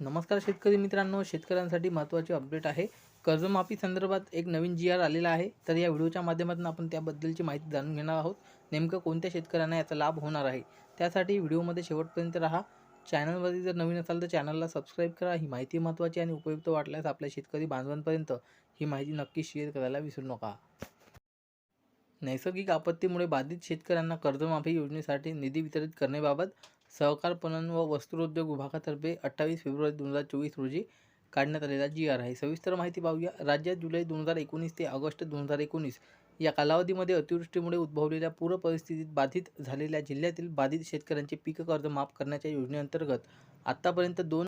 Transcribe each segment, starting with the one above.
नमस्कार शेतकरी मित्रांनो शेतकऱ्यांसाठी महत्त्वाची अपडेट आहे. कर्जमाफी संदर्भात एक नवीन जी आर आलेला आहे. तर या व्हिडिओच्या माध्यमातून आपण त्याबद्दलची माहिती जाणून घेणार आहोत. नेमकं कोणत्या शेतकऱ्यांना याचा लाभ होणार आहे? त्यासाठी व्हिडिओमध्ये शेवटपर्यंत राहा. चॅनलवरती जर नवीन असाल तर चॅनलला सबस्क्राईब करा. ही माहिती महत्त्वाची आणि उपयुक्त वाटल्यास आपल्या शेतकरी बांधवांपर्यंत ही माहिती नक्की शेअर करायला विसरू नका. नैसर्गिक आपत्तीमुळे बाधित शेतकऱ्यांना कर्जमाफी योजनेसाठी निधी वितरित करण्याबाबत सहकार पणन व वस्त्रोद्योग विभागातर्फे अठ्ठावीस फेब्रुवारी दोन हजार चोवीस रोजी काढण्यात आलेला जी आर आहे. सविस्तर माहिती पाहूया. राज्यात जुलै दोन हजार एकोणीस ते ऑगस्ट दोन हजार एकोणीस या कालावधीमध्ये अतिवृष्टीमुळे उद्भवलेल्या पूर परिस्थितीत बाधित झालेल्या जिल्ह्यातील बाधित शेतकऱ्यांचे पीक कर्ज माफ करण्याच्या योजनेअंतर्गत आत्तापर्यंत दोन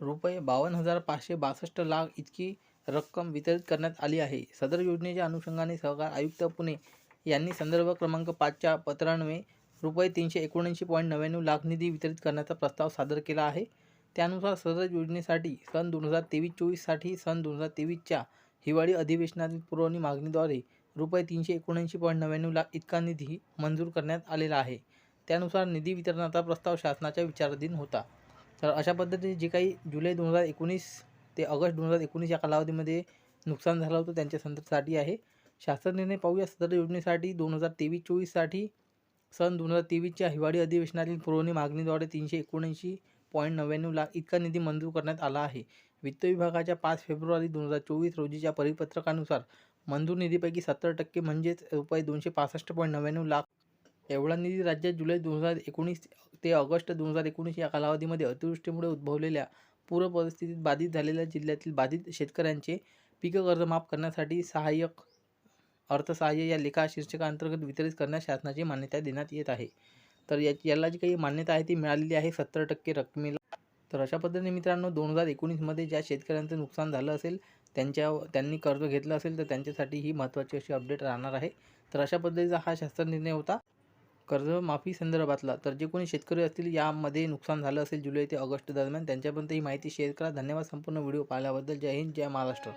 रुपये बावन्न हजार पाचशे बासष्ट लाख इतकी रक्कम वितरित करण्यात आली आहे. सदर योजनेच्या अनुषंगाने सहकार आयुक्त पुणे यांनी संदर्भ क्रमांक पाचच्या पत्रान्वे रुपये तीनशे एकोणऐंशी पॉईंट नव्याण्णव लाख निधी वितरित करण्याचा प्रस्ताव सादर केला आहे. त्यानुसार सदर योजनेसाठी सन दोन हजार तेवीस चोवीससाठी सन दोन हजार तेवीसच्या हिवाळी अधिवेशनातील पुरवणी मागणीद्वारे रुपये तीनशे एकोणऐंशी पॉईंट नव्याण्णव लाख इतका निधी मंजूर करण्यात आलेला आहे. त्यानुसार निधी वितरणाचा प्रस्ताव शासनाच्या विचाराधीन होता. तर अशा पद्धतीने जे काही जुलै दोन हजार एकोणीस ते ऑगस्ट दोन हजार एकोणीस या कालावधीमध्ये नुकसान झालं होतं त्यांच्या संदर्भासाठी आहे. शासन निर्णय पाहूया सदर योजनेसाठी दोन हजार तेवीस चोवीससाठी सन दोन हजार तेवीसच्या हिवाळी अधिवेशनातील पुरवणी मागणीद्वारे तीनशे एकोणऐंशी पॉईंट नव्याण्णव लाख इतका निधी मंजूर करण्यात आला आहे. वित्त विभागाच्या पाच फेब्रुवारी दोन हजार चोवीस रोजीच्या परिपत्रकानुसार मंजूर निधीपैकी सत्तर टक्के म्हणजेच रुपये दोनशे पासष्ट पॉईंट नव्याण्णव लाख एवढा निधी राज्यात जुलै दोन हजार एकोणीस ते ऑगस्ट दोन हजार एकोणीस या कालावधीमध्ये अतिवृष्टीमुळे उद्भवलेल्या पूर परिस्थितीत बाधित झालेल्या जिल्ह्यातील बाधित शेतकऱ्यांचे पीक कर्ज माफ करण्यासाठी सहाय्यक अर्थसहाय्य या लेखा शीर्षकाअंतर्गत वितरित करण्यास शासनाची मान्यता देण्यात येत आहे. तर या याला जी काही मान्यता आहे ती मिळालेली आहे सत्तर टक्के रकमेला. तर अशा पद्धतीने मित्रांनो दोन हजार एकोणीसमध्ये ज्या शेतकऱ्यांचं नुकसान झालं असेल त्यांच्या त्यांनी कर्ज घेतलं असेल तर त्यांच्यासाठी ही महत्त्वाची अशी अपडेट राहणार आहे. तर अशा पद्धतीचा हा शास्त्र निर्णय होता. कर्जमाफी संदर्भातला. तर जे कोणी शेतकरी असतील यामध्ये नुकसान झालं असेल जुलै ते ऑगस्ट दरम्यान त्यांच्यापर्यंत ही माहिती शेअर करा. धन्यवाद संपूर्ण व्हिडिओ पाहिल्याबद्दल. जय हिंद जय महाराष्ट्र.